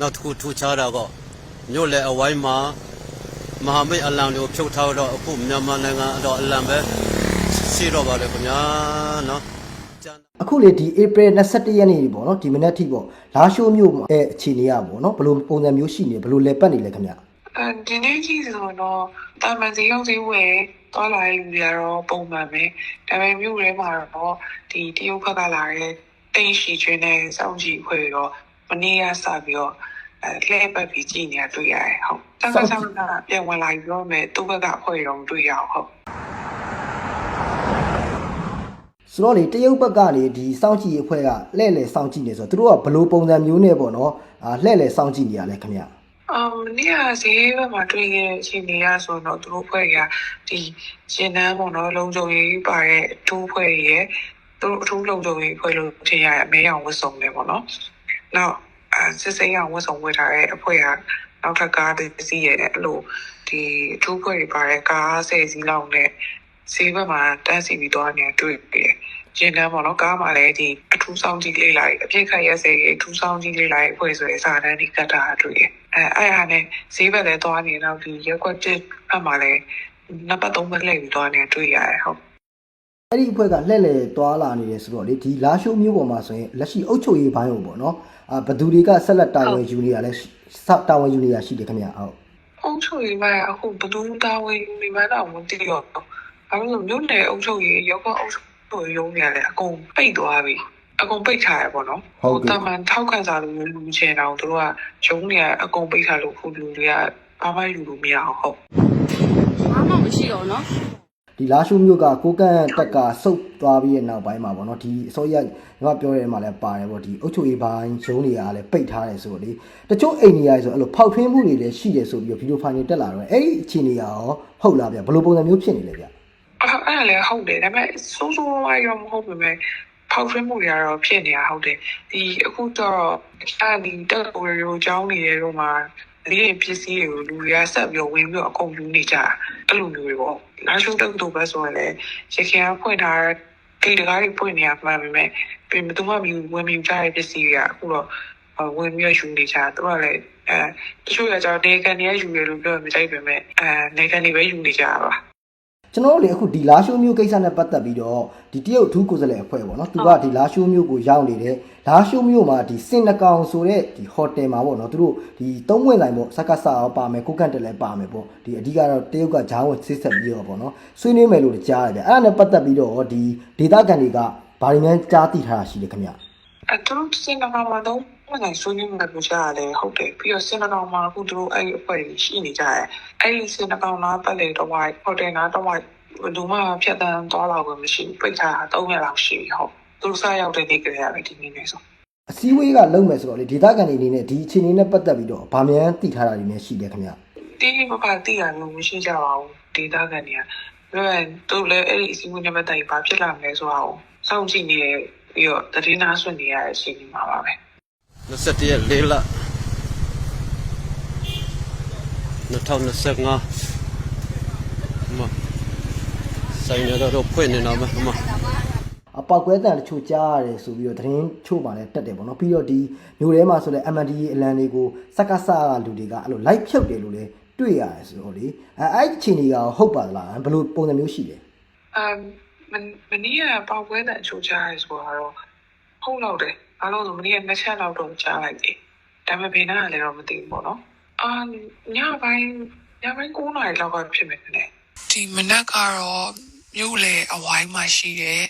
နောက်တစ်ခုထူခြားတာကမြို့လေအဝိုင်းမှာမဟာမိတ်အလံတွေကိုဖြုတ်ထားတော့အခုမြန်မာနိုင်ငံတော့အလံပဲရှိတော့ပါလေခင်ဗျာနော်ကျန်အခုလေဒီ April 21ရက်နေ့ပေါ့နော်ဒီမနေ့ထိပေါ့လာရှိုးမြို့မှာအဲအခြေအနေရပေါ့နော်ဘယ်လိုပုံစံမျိုးရှိနေဘယ်လိုလဲပတ်နေလဲခင်ဗျအဲဒီနေ့ကြီးဆိုတော့တာမန်စီရောက်စီဝယ်သွားလာတဲ့လူတွေကတော့ပုံမှန်ပဲဒါပေမဲ့မြို့ထဲမှာတော့ဒီတရုတ်ဘက်ကလာတဲ့တိတ်ရှိချင်းနဲ့စောင့်ကြည့်ခွေတော့ မနေ့ကစပြီးတော့အဲလှည့်ပတ်ပြီးကြည့်နေတာတွေ့ရတယ်ဟုတ်တက်ကဆောင်းကပြန်ဝင်လာပြီးတော့မဲ့သူ့ဘက်ကခွေတော့မတွေ့ရအောင်ဟုတ်ဆိုတော့လေတရုတ်ဘက်ကနေဒီစောင့်ကြည့်ရေးအဖွဲ့ကလှည့်လည်စောင့်ကြည့်နေဆိုတော့သူတို့ကဘယ်လိုပုံစံမျိုးနဲ့ပေါ့နော်အာလှည့်လည်စောင့်ကြည့်နေရလဲခင်ဗျအမ်နေရာစီဘက်မှာတွေ့ခဲ့တဲ့အချိန်တွေကဆိုတော့သူတို့ဖွဲ့ကဒီရှင်နန်းပေါ့နော်လုံခြုံရေးပါတဲ့အထူးဖွဲ့ရဲ့သူတို့အထူးလုံခြုံရေးဖွဲ့လို့ထင်ရတဲ့အမဲအောင်ဝတ်စုံတယ်ပေါ့နော်။ နောက်အဲစစ်စိမ်းအောင်ဝတ်စုံဝတ်ထားတဲ့အဖွဲ့ကနောက်ထပ်ကားတစ်စီးရဲ့အဲ့လိုဒီအထူးဖွဲ့တွေပါတဲ့ကားဆယ်စီးလောက်နဲ့ဈေးဘက်မှာတန်းစီပြီးသွားနေတွေ့ပြီ။ရှင်နန်းပေါ့နော်ကားမှာလည်းဒီအထူးဆောင်ကြီးလေးလိုက်အပြည့်ခတ်ရက်စဲအထူးဆောင်ကြီးလေးလိုက်ဖွဲ့ဆိုတဲ့စာတန်းဒီကတ်တာတွေ့တယ်။အဲအဲ့ဟာနဲ့ဈေးဘက်လည်းသွားနေတော့ဒီရက်ကွက်တစ်အမှလည်းနှစ်ပတ်သုံးပတ်လှည့်ပြီးသွားနေတွေ့ရတယ်ဟုတ် အဲ့ဒီအဖွဲ့ကလှည့်လည်သွားလာနေတယ်ဆိုတော့လေဒီလာရှိုးမျိုးပေါ်မှာဆိုရင်လက်ရှိအုပ်ချုပ်ရေးဘိုင်းကိုပေါ့နော်အာဘသူတွေကဆက်လက်တာဝန်ယူနေရလဲတာဝန်ယူနေရရှိတယ်ခင်ဗျဟုတ်အုပ်ချုပ်ရေးဘိုင်းကအခုဘသူတာဝန်ယူနေမှတော့မသိတော့ဘူးဘာလို့လဲမြို့နယ်အုပ်ချုပ်ရေးရောကအုပ်ချုပ်ရေးရုံးနေရလဲအကုန်ပိတ်သွားပြီအကုန်ပိတ်ထားရပေါ့နော်ဟိုတာမန်ထောက်ခံစာလိုမျိုးလူချင်အောင်တို့ကရုံးနေရအကုန်ပိတ်ထားလို့ခုလူတွေကဘာမှယူလို့မရအောင်ဟုတ်ဘာမှမရှိတော့နော် ဒီလာရှိုးမျိုးကကိုကန့်တက်ကစုပ်သွားပြီးတဲ့နောက်ပိုင်းမှာပေါ့နော်ဒီအစိုးရကပြောရဲမှာလည်းပါတယ်ပေါ့ဒီအုပ်ချုပ်ရေးဘိုင်းရုံးတွေကလည်းပိတ်ထားတယ်ဆိုတော့လေတချို့အိမ်နေရာဆိုအဲ့လိုဖောက်ထွင်းမှုတွေလည်းရှိတယ်ဆိုပြီးတော့ဗီဒီယိုဖိုင်တွေတက်လာတော့အဲ့ဒီအခြေအနေကရောဟုတ်လားဗျဘယ်လိုပုံစံမျိုးဖြစ်နေလဲဗျအဲ့အဲ့ဒါလည်းဟုတ်တယ်ဒါပေမဲ့စိုးစိုးဝါးရောမဟုတ်ပေမဲ့ဖောက်ထွင်းမှုတွေကတော့ဖြစ်နေတာဟုတ်တယ်ဒီအခုတော့အဲ့ဒီတက်ကိုရီကိုကြောင်းနေရတော့မှ ဒီပစ္စည်းတွေကိုလူတွေကဆက်ပြီးဝင်ပြီးအကုန်ယူနေကြအဲ့လိုမျိုးတွေပေါ့နားရှုံးတက်တော့ပဲဆိုရင်လည်းရခင်ကဖွင့်ထားဂိတ်တကားတွေဖွင့်နေရမှန်ပေမဲ့ပြင်မသူမှမယူဝင်မယူကြတဲ့ပစ္စည်းတွေကအခုတော့ဝင်ပြီးယူနေကြသူကလည်းအဲတချို့ကကြောင့်နေကန်တွေယူရလို့ပြောမကြိုက်ပေမဲ့အဲနေကန်တွေပဲယူနေကြတာပါ ကျွန်တော်တို့လေအခုဒီလာရှိုးမျိုးကိစ္စနဲ့ပတ်သက်ပြီးတော့ဒီတရုတ်အထူးကိုယ်စားလှယ်အဖွဲ့ပေါ့နော်သူကဒီလာရှိုးမျိုးကိုရောက်နေတယ်လာရှိုးမျိုးမှာဒီစင်နကောင်ဆိုတဲ့ဒီဟိုတယ်မှာပေါ့နော်သူတို့ဒီသုံးဝင်ဆိုင်ပေါ့စက္ကဆာရောပါမယ်ကိုကန့်တက်လည်းပါမယ်ပေါ့ဒီအဓိကတော့တရုတ်ကဂျားဝင်စစ်ဆက်ပြီးတော့ပေါ့နော်ဆွေးနွေးမယ်လို့ကြားရတယ်ဗျအဲ့ဒါနဲ့ပတ်သက်ပြီးတော့ဒီဒေတာကန်တွေကဘာတွေများကြားသိထားတာရှိလဲခင်ဗျအဲသူတို့စင်နာမှာတော့ဝင်နိုင်ဆွေးနွေးမှာလို့ကြားရတယ်ဟုတ်တယ်ပြီးတော့စင်နာမှာအခုသူတို့အဲ့ဒီအဖွဲ့ကြီးရှိနေကြတယ်အဲ့ဒီစင်နာကောင်နာပတ်လေတော့ဝိုင်းဟိုတယ်နာတော့ဝိုင်းလူမဖြတ်တန်းသွားတော့ဘူးမရှိဘူးပိတ်ထားတာ3ရက်လောက်ရှိပြီဟုတ်သူတို့စားရောက်တဲ့နေ့ကလေးရပဲဒီနေ့နေဆိုအစည်းအဝေးကလုံးမယ်ဆိုတော့လေဒေတာကန်တွေအနေနဲ့ဒီအခြေအနေနဲ့ပတ်သက်ပြီးတော့ဗာမြန်သိထားတာတွေလည်းရှိတယ်ခင်ဗျတင်းကြီးမပါတိရလို့မရှိကြပါဘူးဒေတာကန်တွေကပြောရင်သူလည်းအဲ့ဒီအစည်းအဝေးနဲ့ပတ်သက်ပြီးဘာဖြစ်လာမလဲဆိုတာကိုစောင့်ကြည့်နေရပြီးတော့တတိနာဆွနေရတဲ့အချိန်ဒီမှာပါပဲ 21ရက်၄လ2025မဆိုင်ရတော့ဖွင့်နေတော့မမအပောက်ကွဲတန်တချို့ကြားရတယ်ဆိုပြီးတော့သတင်းချို့ပါလဲတက်တယ်ပေါ့နော်ပြီးတော့ဒီမျိုးထဲမှာဆိုလဲ MNDA အလံတွေကိုစက္ကဆာကလူတွေကအဲ့လို live ဖြုတ်တယ်လို့လဲတွေ့ရတယ်ဆိုတော့လေအဲအဲ့ဒီအချိန်တွေကဟုတ်ပါသလားဘယ်လိုပုံစံမျိုးရှိလဲအမ်မမနီးကပေါက်ပွဲတဲ့အချိုးကြားရဲဆိုတော့ဟုတ်တော့တယ် အားလုံးဆိုမနီးကနှစ်ချက်လောက်တော့ကြားလိုက်တယ်ဒါပေမဲ့ဘယ်နာကလည်းတော့မသိဘူးပေါ့နော်အာညပိုင်းညပိုင်း9နာရီလောက်ကဖြစ်မယ်နဲ့ဒီမနက်ကတော့မြို့လေအဝိုင်းမှာရှိတဲ့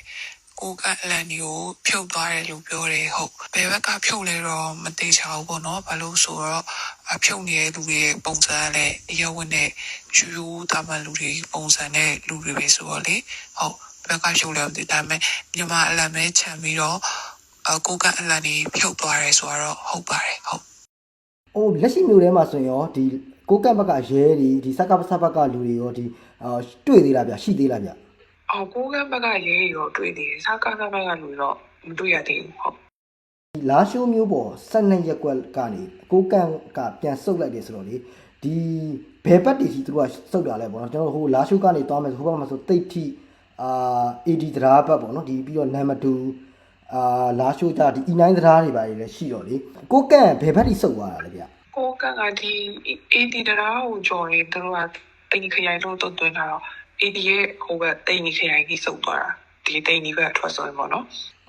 ကိုကအလန်ဒီကိုဖြုတ်သွားတယ်လို့ပြောတယ်ဟုတ်ဘယ်ဘက်ကဖြုတ်လဲတော့မသိချဘူးပေါ့နော်ဘာလို့ဆိုတော့အဖြုတ်နေတဲ့လူတွေရဲ့ပုံစံလည်းအရဝတ်နဲ့ယူယူတာမန်လူတွေပုံစံနဲ့လူတွေပဲဆိုတော့လေဟုတ်ဘက်ကဖြုတ်လဲမသိဒါပေမဲ့မြန်မာအလန်ပဲခြံပြီးတော့အ ကိုကအလန်ဒီဖြုတ်သွားတယ်ဆိုတော့ဟုတ်ပါတယ်ဟုတ်။အိုးလက်ရှိမျိုးထဲမှာဆိုရင်ရောဒီကိုကန့်ဘက်ကရဲတွေဒီစက္ကပစဘက်ကလူတွေရောဒီအာတွေ့သေးလားဗျရှိသေးလားဗျအော်ကိုကဘက်ကရေးရောတွေ့သေးတယ်စားကားကဘက်ကလူတော့မတွေ့ရသေးဘူးဟုတ်ဒီလာရှိုးမျိုးပေါ်12ရက်ကွက်ကနေကိုကန့်ကပြန်ဆုတ်လိုက်တယ်ဆိုတော့လေဒီဘယ်ဘက်တည်စီသူတို့ကဆုတ်တာလဲပေါ့နော်ကျွန်တော်ဟိုလာရှိုးကနေသွားမယ်ဆိုဟိုဘက်မှာဆိုတိတ်ထိအာ AD သရာဘက်ပေါ့နော်ဒီပြီးတော့နံပါတ်2 အာလာရှိုးကြဒီ E9 သရားတွေပါလေရှိတော့လေကိုကန့်ဘယ်ဘက်ထိစုပ်သွားတာလဲဗျကိုကကဒီအေဒီတရားကိုကြော်ရင်သူတို့ကတိန်ခရိုင်လို့တွတွင်းတာတော့အေဒီရဲ့ဟိုဘက်တိန်ခရိုင်ကြီးစုပ်သွားတာဒီတိန်ကြီးဘက်ထွက်ဆိုရင်ပေါ့နော်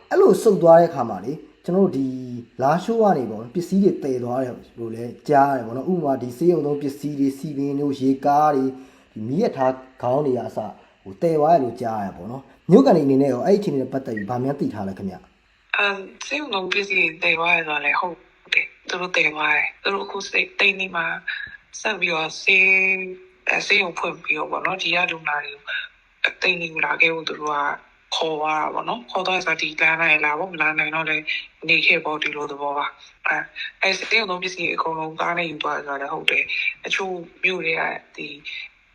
အဲ့လိုစုပ်သွားတဲ့ခါမှာလေကျွန်တော်တို့ဒီလာရှိုးကနေပေါ့ပစ္စည်းတွေတည်သွားတယ်လို့လဲကြားရတယ်ပေါ့နော်ဥပမာဒီစေးရုံသုံးပစ္စည်းတွေစီပင်တို့ရေကားတွေဒီမီးရထားခေါင်းတွေအစဟိုတည်သွားတယ်လို့ကြားရတယ်ပေါ့နော်မြို့ကန်တွေအနေနဲ့ရောအဲ့ဒီအချိန်တွေနဲ့ပတ်သက်ပြီးဗာများသိထားလဲခင်ဗျ အမ်စေုံလုံးပစ္စည်းတေသွားရတော့လေဟုတ်တယ်သူတို့တေသွားတယ်သူတို့အခုစိတ်တိန်နေမှာဆက်ပြီးတော့စေးအစေးကိုဖွင့်ပြီးတော့ပေါ့နော်ဒီကလူနာတွေကိုတိန်နေလာခဲ့ဖို့သူတို့ကခေါ်သွားတာပေါ့နော်ခေါ်သွားစားဒီလမ်းနိုင်လာပေါ့မလာနိုင်တော့လေနေခဲ့ပေါ့ဒီလိုသဘောပါအဲအဲစေုံလုံးပစ္စည်းအကုန်လုံးကားနဲ့ယူသွားကြတယ်ဟုတ်တယ်အချို့မြို့တွေကဒီ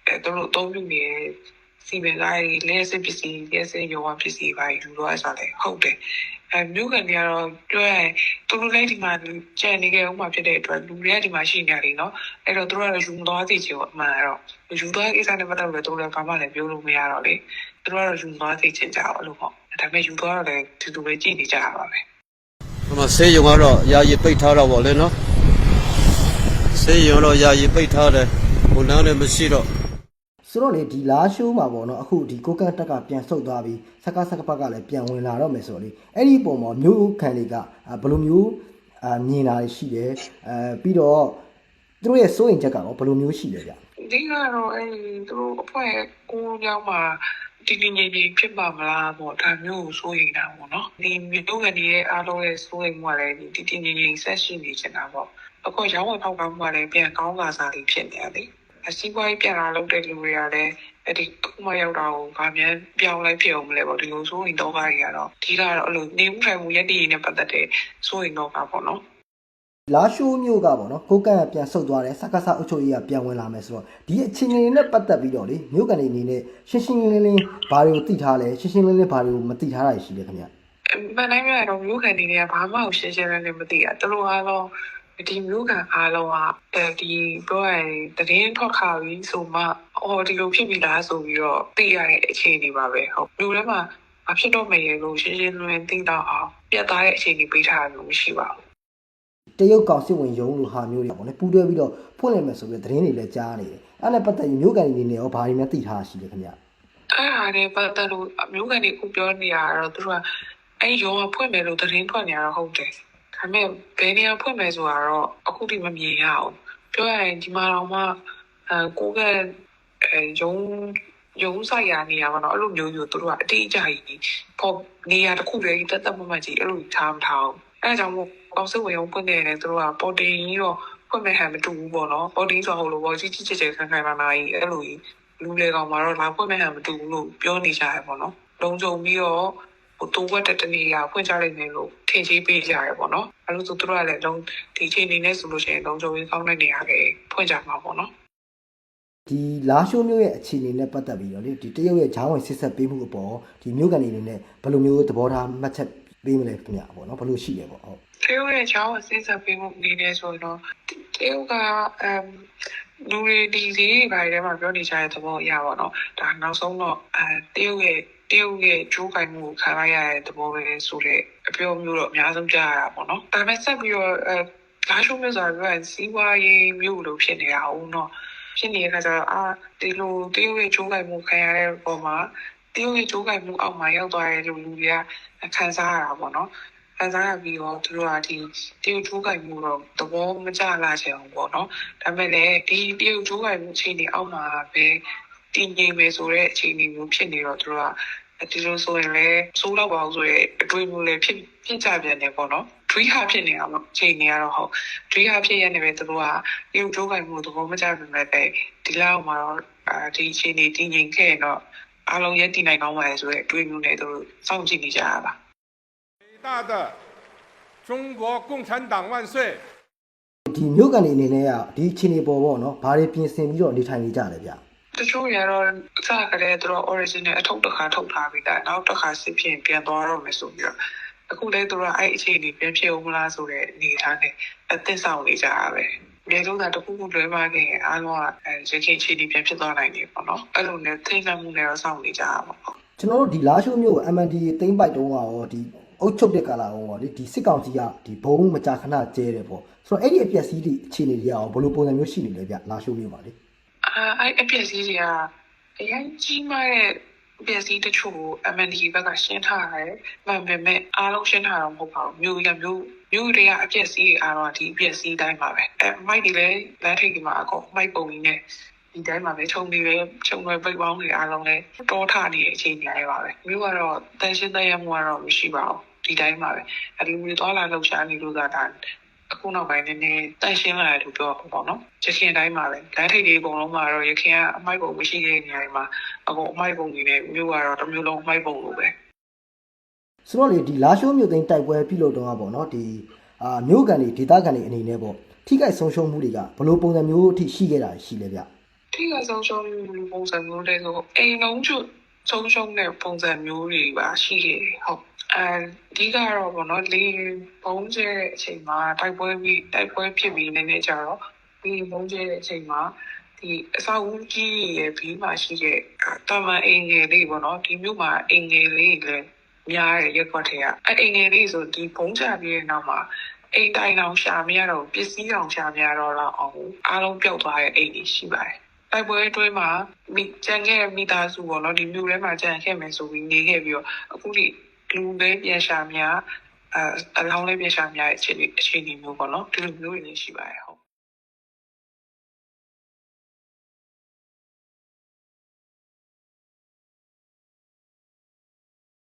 အဲသူတို့အသုံးပြုနေတဲ့ စီမံကိန်းတွေလက်စစ်ပစ္စည်းလက်စစ်ရောဝပစ္စည်းပါယူသွားကြတယ်ဟုတ်တယ်အဲမြို့ကန်တွေကတော့ပြောရရင်သူတို့လည်းဒီမှာကြံနေကြဥမှာဖြစ်တဲ့အတွက်လူတွေကဒီမှာရှိနေရတယ်နော်အဲ့တော့သူတို့ကတော့ယူမသွားသေးချင်ဘူးအမှန်တော့ယူသွားကိစ္စနဲ့ပတ်သက်လို့သူတို့လည်းဘာမှလည်းပြောလို့မရတော့လေသူတို့ကတော့ယူသွားသေးချင်ကြအောင်လို့ပေါ့ဒါပေမဲ့ယူသွားတော့လည်းဒီလိုပဲကြည့်နေကြတာပါပဲဟိုမှာဆေးရုံကတော့ယာယီပိတ်ထားတော့ဗောလေနော်ဆေးရုံတော့ယာယီပိတ်ထားတယ်ဘုံလန်းလည်းမရှိတော့ ဆိုတော့လေဒီလာရှိုးမှာပေါ့နော်အခုဒီကိုကန့်တက်ကပြန်ဆုတ်သွားပြီးစကားစကားပတ်ကလည်းပြန်ဝင်လာတော့မယ်ဆိုတော့လေအဲ့ဒီပုံမှာမြို့ခံတွေကအာဘယ်လိုမျိုးအာမြင်တာတွေရှိတယ်အဲပြီးတော့သူတို့ရဲ့စိုးရင်ချက်ကရောဘယ်လိုမျိုးရှိလဲဗျဒီကတော့အဲသူတို့အဖွဲ့ကိုကြောင်းမှာဒီဒီငြိမ်ငြိမ်ဖြစ်ပါမလားပေါ့ဒါမျိုးကိုစိုးရိမ်တာပေါ့နော်ဒီမြို့ကန်တွေရဲ့အားလုံးရဲ့စိုးရိမ်မှုကလည်းဒီဒီငြိမ်ငြိမ်ဆက်ရှိနေချင်တာပေါ့အခုရောင်းဝယ်ဖောက်ကားမှုကလည်းပြန်ကောင်းလာစားလေးဖြစ်နေရတယ် အစည်းအဝေးပြန်လာလုပ်တဲ့လူတွေကလည်းအဲ့ဒီခုမှရောက်တာကိုဗာမြန်ပြောင်းလိုက်ဖြစ်အောင်မလဲပေါ့ဒီလိုစိုးရိမ်တော့ကားတွေကတော့ဒီကတော့အဲ့လိုနေမှုထိုင်မှုရက်တည်ရည်နဲ့ပတ်သက်တဲ့စိုးရိမ်တော့ကားပေါ့နော်လာရှိုးမြို့ကပေါ့နော်ကိုကန့်ကပြန်ဆုတ်သွားတယ်စကားစအုပ်ချုပ်ရေးကပြန်ဝင်လာမယ်ဆိုတော့ဒီအခြေအနေတွေနဲ့ပတ်သက်ပြီးတော့လေမြို့ကန်တွေအနေနဲ့ရှင်းရှင်းလင်းလင်းဘာတွေကိုသိထားလဲရှင်းရှင်းလင်းလင်းဘာတွေကိုမသိထားတာရှိလဲခင်ဗျမနိုင်ရတော့မြို့ခံတွေတွေကဘာမှရှင်းရှင်းလင်းလင်းမသိရသူတို့ကတော့ ဒီမြို့ခံအားလုံးကအဲဒီပြောရရင်တရင်ထွက်ခါပြီးဆိုမှအော်ဒီလိုဖြစ်ပြီလားဆိုပြီးတော့သိရတဲ့အခြေအနေပါပဲဟုတ်မြို့ထဲမှာမဖြစ်တော့မယ်လို့ရှင်းရှင်းလင်းလင်းသိတော့အောင်ပြတ်သားတဲ့အခြေအနေပေးထားတာမျိုးမရှိပါဘူးတရုတ်ကောင်စစ်ဝင်ရုံးလိုဟာမျိုးတွေပေါ့နော်ပူးတွဲပြီးတော့ဖွင့်လိုက်မယ်ဆိုပြီးသတင်းတွေလည်းကြားနေတယ်အဲ့ဒါနဲ့ပတ်သက်ပြီးမြို့ကန်တွေအနေနဲ့ရောဘာတွေများသိထားတာရှိလဲခင်ဗျအဲ့ဟာတွေပတ်သက်လို့မြို့ကန်တွေအခုပြောနေရတော့သူတို့ကအဲ့ရုံးကဖွင့်မယ်လို့သတင်းထွက်နေရတော့ဟုတ်တယ် ဒါပေမဲ့ဘယ်နေရာဖွင့်မယ်ဆိုတာတော့အခုထိမမြင်ရအောင်ပြောရရင်ဒီမှာတော့မှအဲကိုကအဲရုံးရုံးဆိုင်ရာနေရာပေါ့နော်အဲ့လိုမျိုးမျိုးသူတို့ကအတိအကျကြီးပေါ့နေရာတစ်ခုတည်းတက်တက်မမကြီးအဲ့လိုထားမထားအောင်အဲ့ဒါကြောင့်မို့ကောင်စစ်ဝင်ရုံးဖွင့်နေတယ်သူတို့ကပေါ်တင်ကြီးတော့ဖွင့်မဲ့ဟန်မတူဘူးပေါ့နော်ပေါ်တင်ဆိုဟုတ်လို့ပေါ့ကြီးကြီးကျယ်ကျယ်ခန်းခန်းနာနာကြီးအဲ့လိုကြီးလူလေကောင်မှာတော့လာဖွင့်မဲ့ဟန်မတူဘူးလို့ပြောနေကြရပေါ့နော်။လုံခြုံပြီးတော့ဟိုတိုးဝက်တဲ့တနေရာဖွင့်ကြလိုက်နေလို့ထင်ကြီးပေးကြရပေါ့နော်။အဲလိုဆိုသူတို့ကလည်းလုံဒီချိန်နေနဲ့ဆိုလို့ရှိရင်လုံခြုံရေးကောင်းတဲ့နေရာတွေဖွင့်ကြမှာပေါ့နော်ဒီလာရှိုးမြို့ရဲ့အခြေအနေနဲ့ပတ်သက်ပြီးတော့လေဒီတရုတ်ရဲ့ဂျားဝင်ဆစ်ဆက်ပေးမှုအပေါ်ဒီမြို့ကန်တွေအနေနဲ့ဘယ်လိုမျိုးသဘောထားမှတ်ချက်ပေးမလဲခင်ဗျပေါ့နော်ဘယ်လိုရှိလဲပေါ့ဟုတ်။တရုတ်ရဲ့ချောင်းကိုစဉ်းစားပေးမှုအနေနဲ့ဆိုရင်တော့တရုတ်ကအမ်လူတွေဒီစီတွေဘာတွေထဲမှာပြောနေကြတဲ့သဘောအရပါတော့။ဒါနောက်ဆုံးတော့အဲတရုတ်ရဲ့ တရုတ်ရဲ့ဂျိုးကိုင်မှုကိုခံရရတဲ့သဘောပဲဆိုတဲ့အပြောမျိုးတော့အများဆုံးကြားရတာပေါ့နော်။ဒါပေမဲ့ဆက်ပြီးတော့အဲလာရှုံးမျိုးဆိုတာကစီးပွားရေးမျိုးလိုဖြစ်နေတာဟုတ်နော်။ဖြစ်နေတဲ့အခါကျတော့အာဒီလိုတရုတ်ရဲ့ဂျိုးကိုင်မှုခံရတဲ့ပုံမှာတရုတ်ရဲ့ဂျိုးကိုင်မှုအောက်မှာရောက်သွားတဲ့လူလူတွေကခံစားရတာပေါ့နော်။ခံစားရပြီးတော့သူတို့ကဒီတရုတ်ဂျိုးကိုင်မှုတော့သဘောမကျလာချင်ဘူးပေါ့နော်။ဒါပေမဲ့လည်းဒီတရုတ်ဂျိုးကိုင်မှုအခြေအနေအောက်မှာပဲ တည်ငြိမ်မယ်ဆိုတဲ့အခြေအနေမျိုးဖြစ်နေတော့သူတို့က ဒီလိုဆိုရင်လည်းစိုးတော့ပါအောင်ဆိုရဲအတွေ့အမှုလည်းဖြစ်ဖြစ်ကြပြန်တယ်ပေါ့နော်ဒွိဟာဖြစ်နေတာပေါ့ချိန်နေရတော့ဟုတ်ဒွိဟာဖြစ်ရနေပဲသူတို့ကဒီလိုကြိုးကိုင်မှုသဘောမကျပေမဲ့လည်းဒီလောက်မှာတော့အာဒီချိန်နေတည်ငြိမ်ခဲ့ရင်တော့အားလုံးရက်တည်နိုင်ကောင်းပါလေဆိုရဲအတွေ့အမှုနဲ့သူတို့စောင့်ကြည့်နေကြရပါ 伟大的中国共产党万岁！ ဒီမြို့ကန်တွေအနေနဲ့ကဒီအခြေအနေပေါ်ပေါ့နော်ဘာတွေပြင်ဆင်ပြီးတော့နေထိုင်နေကြလဲဗျ တချို့ရတော့အစကတည်းကသူတို့ original အထုပ်တစ်ခါထုတ်ထားပြီးသားနောက်တစ်ခါစစ်ဖြစ်ရင်ပြန်သွားတော့မယ်ဆိုပြီးတော့အခုလည်းသူတို့အဲ့အခြေအနေပြန်ဖြစ်အောင်မလားဆိုတဲ့အနေအထားနဲ့အသစ်ဆောင်နေကြတာပဲမြေလုံးသားတစ်ခုခုလွဲပါခင်ရင်အားလုံးကအဲရခင်အခြေအနေပြန်ဖြစ်သွားနိုင်တယ်ပေါ့နော်အဲ့လိုနဲ့ထိတ်လန့်မှုနဲ့တော့စောင့်နေကြတာပေါ့ကျွန်တော်တို့ဒီလာရှိုးမြို့ကို MND သိမ့်ပိုက်တုံးကရောဒီအုပ်ချုပ်တဲ့ကာလအောင်ပေါ့လေဒီစစ်ကောင်စီကဒီဘုံမကြာခဏကျဲတယ်ပေါ့ဆိုတော့အဲ့ဒီအပျက်စီးတွေအခြေအနေတွေအောင်ဘယ်လိုပုံစံမျိုးရှိနေလဲဗျလာရှိုးမျိုးပါလေ အာအဲ့အပြည့်စည်းတွေကအရင်ကြီးမားတဲ့အပြည့်စည်းတချို့ကို MND ဘက်ကရှင်းထားတယ်။မှန်ပေမဲ့အားလုံးရှင်းထားတော့မဟုတ်ပါဘူး။မျိုးရမျိုးမျိုးတွေကအပြည့်စည်းတွေအားလုံးဒီအပြည့်စည်းတိုင်းပါပဲ။အဲမိုက်တွေလည်းလမ်းထိပ်ဒီမှာအကုန်မိုက်ပုံကြီးနဲ့ဒီတိုင်းမှာပဲခြုံနေပဲခြုံတွေပိတ်ပေါင်းတွေအားလုံးလည်းတောထနေတဲ့အခြေအနေတွေပါပဲ။မျိုးကတော့တန်ရှင်းတရမှုကတော့မရှိပါဘူး။ဒီတိုင်းပါပဲ။အဲဒီမျိုးသွားလာလှုပ်ရှားနေလို့ကဒါ အခုနောက်ပိုင်းနည်းနည်းတန်ရှင်းလာတယ်လို့ပြောပေါ့နော်။ရခင်တိုင်းမှာပဲလမ်းထိပ်တွေအကုန်လုံးမှာတော့ရခင်ကအမိုက်ပုံမရှိတဲ့နေရာတွေမှာအကုန်အမိုက်ပုံတွေနဲ့မျိုးကတော့တစ်မျိုးလုံးအမိုက်ပုံလိုပဲ။ဆိုတော့လေဒီလာရှိုးမျိုးသိန်းတိုက်ပွဲပြုလုပ်တော့ပေါ့နော်ဒီအာမျိုးကန်တွေဒေသခံတွေအနေနဲ့ပေါ့ထိခိုက်ဆုံးရှုံးမှုတွေကဘယ်လိုပုံစံမျိုးအထိရှိခဲ့တာရှိလဲဗျထိကဆုံးရှုံးမှုပုံစံမျိုးတွေဆိုအိမ်လုံးကျွတ်ဆုံးရှုံးတဲ့ပုံစံမျိုးတွေပါရှိတယ်ဟုတ် အဲဒီကတော့ဗောနော်လေဘုံကျဲတဲ့အချိန်မှာတိုက်ပွဲပြီးတိုက်ပွဲဖြစ်ပြီးနေနေကြတော့ဒီဘုံကျဲတဲ့အချိန်မှာဒီအစာဦးကြီးရဲ့ဘီးမှာရှိတဲ့တာမန်အိမ်ငယ်လေးဗောနော်ဒီမြို့မှာအိမ်ငယ်လေးလည်းများတဲ့ရက်ကွက်ထဲကအဲ့အိမ်ငယ်လေးဆိုဒီဘုံချပြီးတဲ့နောက်မှာအိမ်တိုင်းအောင်ရှာမရတော့ပစ္စည်းအောင်ရှာမရတော့လောက်အောင်အားလုံးပျောက်သွားတဲ့အိမ်ကြီးရှိပါတယ်တိုက်ပွဲအတွင်းမှာမိကြံခဲ့တဲ့မိသားစုပေါ့နော်ဒီမြို့ထဲမှာကြံခဲ့မယ်ဆိုပြီးနေခဲ့ပြီးတော့အခုဒီ လူပဲပြန်ရှာများအဲအလောင်းလေးပြန်ရှာများရဲ့အခြေအနေအခြေအနေမျိုးပေါ့နော်ဒီလိုမျိုးတွေလည်းရှိပါတယ်ဟုတ်